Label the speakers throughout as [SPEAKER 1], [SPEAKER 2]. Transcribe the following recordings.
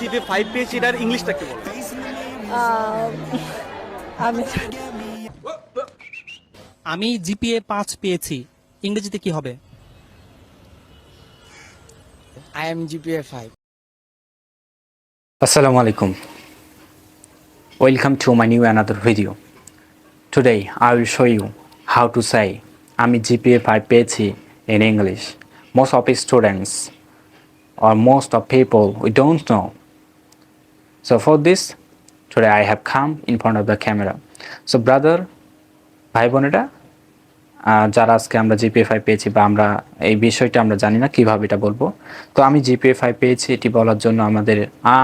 [SPEAKER 1] GPA five পেয়েছি এটার ইংলিশটা কি
[SPEAKER 2] আমি
[SPEAKER 3] আমি জিপিএ পাঁচ পেয়েছি ইংরেজিতে কি হবে
[SPEAKER 4] I am GPA 5.
[SPEAKER 5] Assalamu alaikum. Welcome to my new another video. Today I will show you how to say আমি GPA 5 পেয়েছি in English. Most of students or most of people we don't know. So for this, today I have come in front of the camera. So brother, ভাই বোনেরা যারা আজকে আমরা GPA five পেয়েছি বা আমরা এই বিষয়টা আমরা জানি না কীভাবে এটা বলব, তো আমি জিপিএ ফাইভ পেয়েছি, এটি বলার জন্য আমাদের আ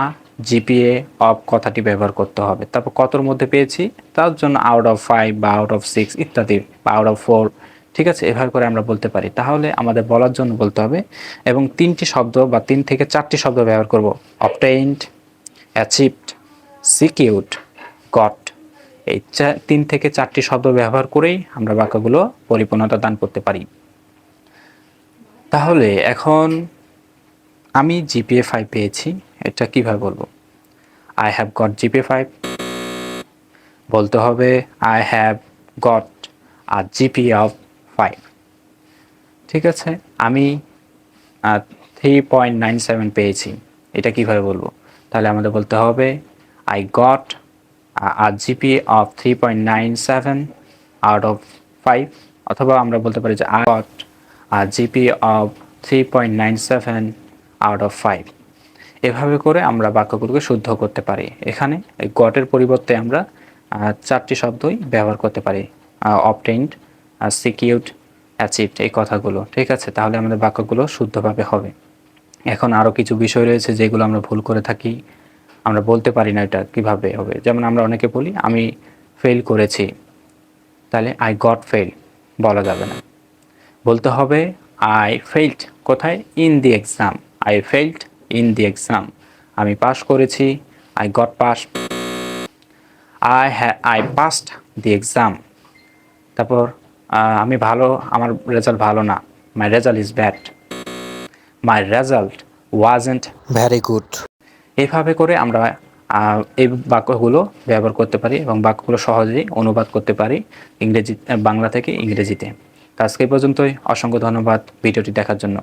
[SPEAKER 5] জিপিএ অফ কথাটি ব্যবহার করতে হবে। তারপর কতর মধ্যে পেয়েছি? তার জন্য আউট অফ ফাইভ বা আউট অফ সিক্স ইত্যাদি বা আউট অফ ফোর ঠিক আছে? এভাবে করে আমরা বলতে পারি। তাহলে আমাদের বলার জন্য বলতে হবে, এবং তিনটি শব্দ বা তিন থেকে চারটি শব্দ ব্যবহার করব। অবটেইনড অ্যাচিভড সিকিউড গট এই তিন থেকে চারটি শব্দ ব্যবহার করেই আমরা বাক্যগুলো পরিপূর্ণতা দান করতে পারি। তাহলে এখন আমি জিপিএ ফাইভ পেয়েছি, এটা কীভাবে বলব? I have got GPA five বলতে হবে I have got a GP of five ঠিক আছে, আমি থ্রি পয়েন্ট নাইন সেভেন পেয়েছি, এটা কীভাবে বলব? তাহলে আমাদের বলতে হবে I got a GP of three point nine seven out of five অথবা আমরা বলতে পারি যে I got a GP of three point nine seven out of five এভাবে করে আমরা বাক্যগুলোকে শুদ্ধ করতে পারি। এখানে এই গটের পরিবর্তে আমরা চারটি শব্দই ব্যবহার করতে পারি। অবটেইনড সিকিউড অ্যাচিভড এই কথাগুলো। ঠিক আছে? তাহলে আমাদের বাক্যগুলো শুদ্ধভাবে হবে। এখন আরও কিছু বিষয় রয়েছে যেগুলো আমরা ভুল করে থাকি। আমরা বলতে পারি না এটা কীভাবে হবে। যেমন আমরা অনেকে বলি, আমি ফেল করেছি। তাহলে আই গট ফেল বলা যাবে না। বলতে হবে আই ফেল্ড কোথায়? In the exam I failed in the exam আমি পাস করেছি আই গট পাস আই হ্যা আই পাস্ট দি এক্সাম তারপর আমি ভালো, আমার রেজাল্ট ভালো না। My result is bad my result wasn't
[SPEAKER 4] very good
[SPEAKER 5] এইভাবে করে আমরা এই বাক্যগুলো ব্যবহার করতে পারি এবং বাক্যগুলো সহজেই অনুবাদ করতে পারি ইংরেজি বাংলা থেকে ইংরেজিতে। তো আজকে এই পর্যন্তই। অসংখ্য ধন্যবাদ ভিডিওটি দেখার জন্য।